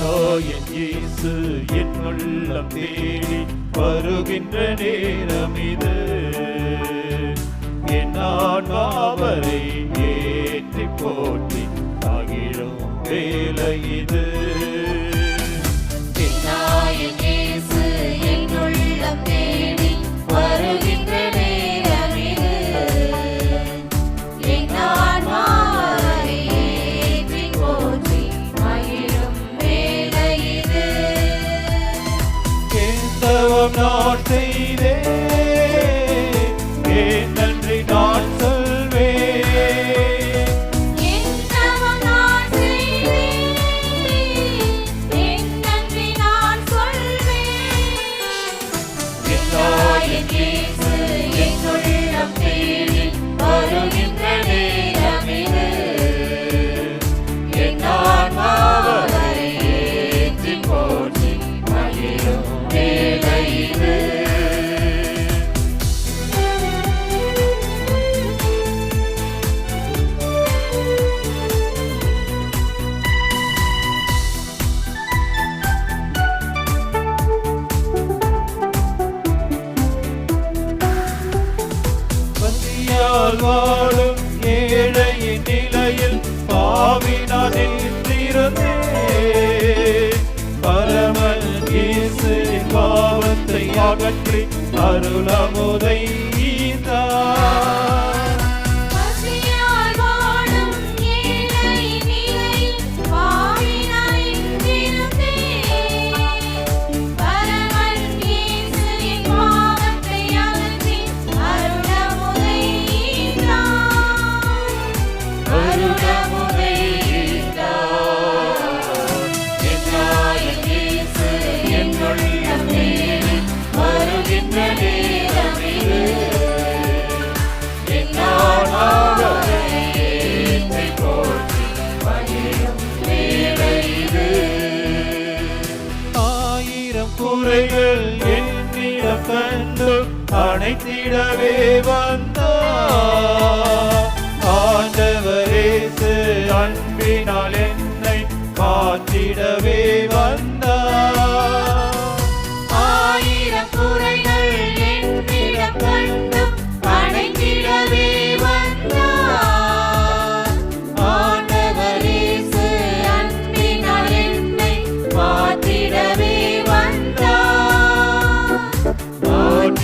என் இயேசு என் உள்ளம் தேடி வருகின்ற நேரம் இது. என் ஆன்மாவரை ஏற்றி போட்டி ஆகிடும் வேலை இது. என் ஏசு என் உள்ளம் தேடும் பாவினால் வாழும் ஏழையின் நிலையில் பாவினால் நின்றிருந்தே பரமன் இயேசு பாவத்தை அகற்றி அருளமுதை ஈந்தார் கண்டு அனைத்திடவே வந்தார். ஆண்டவரேசு அன்பினால் என்னை காத்திடவே